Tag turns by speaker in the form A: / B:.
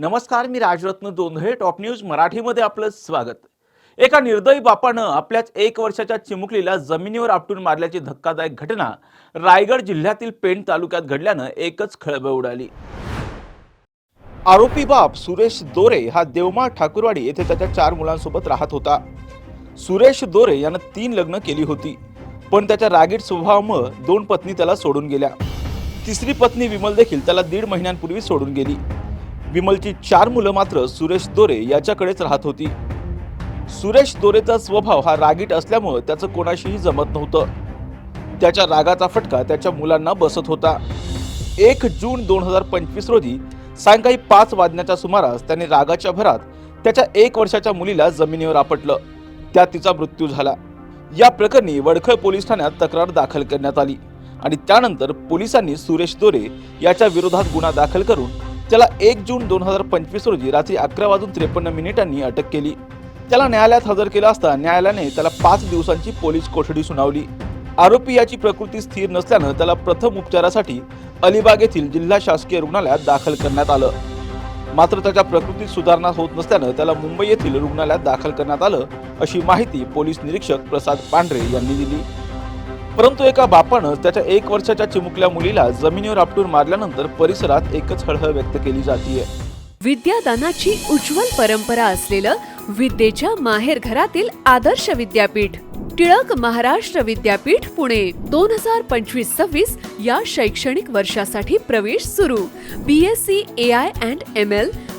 A: नमस्कार मी Rajratna Dondhale top news मराठीमध्ये आपलं स्वागत एका निर्दयी बापानं आपल्याच एक वर्षाच्या चिमुकलीला जमिनीवर आपटून मारल्याची धक्कादायक घटना रायगड जिल्ह्यातील पेण तालुक्यात घडल्यानं एकच खळबळ उडाली आरोपी बाप सुरेश दोरे हा देवमाळ ठाकूरवाडी येथे त्याच्या चार मुलांसोबत राहत होता सुरेश दोरे यानं तीन लग्न केली होती पण त्याच्या रागीट स्वभावामुळं दोन पत्नी त्याला सोडून गेल्या तिसरी पत्नी विमल देखील त्याला दीड महिन्यांपूर्वी सोडून गेली विमलची चार मुलं मात्र सुरेश दोरे याच्याकडेच राहत होती सुरेश दोरेचा स्वभाव हा रागीट असल्यामुळं त्याचं कोणाशीही जमत नव्हतं त्याच्या रागाचा फटका त्याच्या मुलांना बसत होता एक जून दोन हजार पंचवीस रोजी सायंकाळी पाच वाजण्याच्या सुमारास त्याने रागाच्या भरात त्याच्या एक वर्षाच्या मुलीला जमिनीवर आपटलं त्यात तिचा मृत्यू झाला या प्रकरणी वडखळ पोलीस ठाण्यात तक्रार दाखल करण्यात आली आणि त्यानंतर पोलिसांनी सुरेश दोरे याच्या विरोधात गुन्हा दाखल करून त्याला एक जून दोन हजार पंचवीस रोजी रात्री अकरा वाजून त्रेपन्न मिनिटांनी अटक केली त्याला न्यायालयात हजर केला असता न्यायालयाने त्याला पाच दिवसांची पोलीस कोठडी सुनावली आरोपी याची प्रकृती स्थिर नसल्यानं त्याला प्रथम उपचारासाठी अलिबाग येथील जिल्हा शासकीय रुग्णालयात दाखल करण्यात आलं मात्र त्याच्या प्रकृतीत सुधारणा होत नसल्यानं त्याला मुंबई येथील रुग्णालयात दाखल करण्यात आलं अशी माहिती पोलीस निरीक्षक प्रसाद पांढरे यांनी दिली परंतु एका बापानं त्याच्या एक वर्षाच्या चिमुकल्या मुलीला जमिनीवर आपटून मारल्यानंतर परिसरात एकच हळहळ व्यक्त केली जातीय
B: विद्यादानाची उज्ज्वल परंपरा असलेलं विद्येच्या माहेर घरातील आदर्श विद्यापीठ टिळक महाराष्ट्र विद्यापीठ पुणे दोन हजार पंचवीस सव्वीस या शैक्षणिक वर्षासाठी प्रवेश सुरू B S C A I and M L